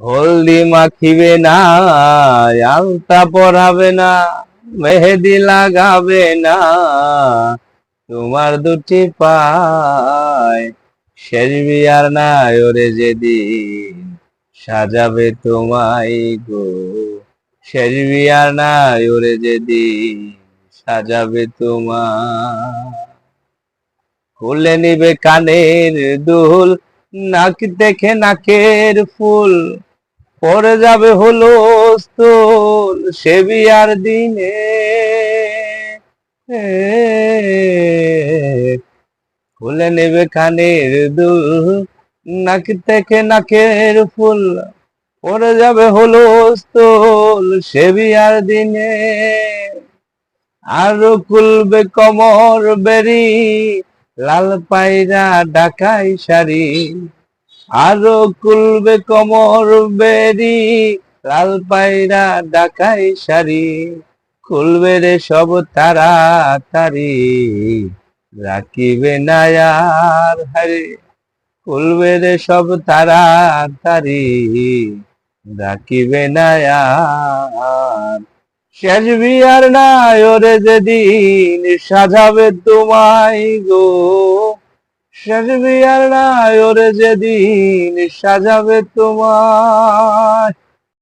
হলদি মাখিবে না, আলতা পরাবে না, মেহেদি লাগাবে না। তোমার দুটি পায় শেষ বিয়ার না ওরে যেদিন সাজাবে তোমায় গো। শেষ বিয়ার না ওরে যেদিন সাজাবে তোমার খুলে নিবে কানের দুল, নাক দেখে নাকের ফুল। পরে যাবে হলো স্থল সে দিনে। খুলে নেবে কানের দুল, নাকি থেকে নাকের ফুল। পরে যাবে হলো স্থল দিনে। আরও খুলবে কমর বেরি, লাল পায়রা ডাকাই শাড়ি। আরও কুলবে কমর বেরি, লাল পায়রা ডাকাই শাড়ি। খুলবে রে সব তাড়াতাড়ি, রাখিবে না আর হারে খুলবে রে সব তাড়াতাড়ি, রাখিবে না আর শেষ বিয়ার নাই ওরে যেদিন, সাজাবে তোমায় গো। শেষ আর নাই ওরে যেদিন সাজাবে তোমায়।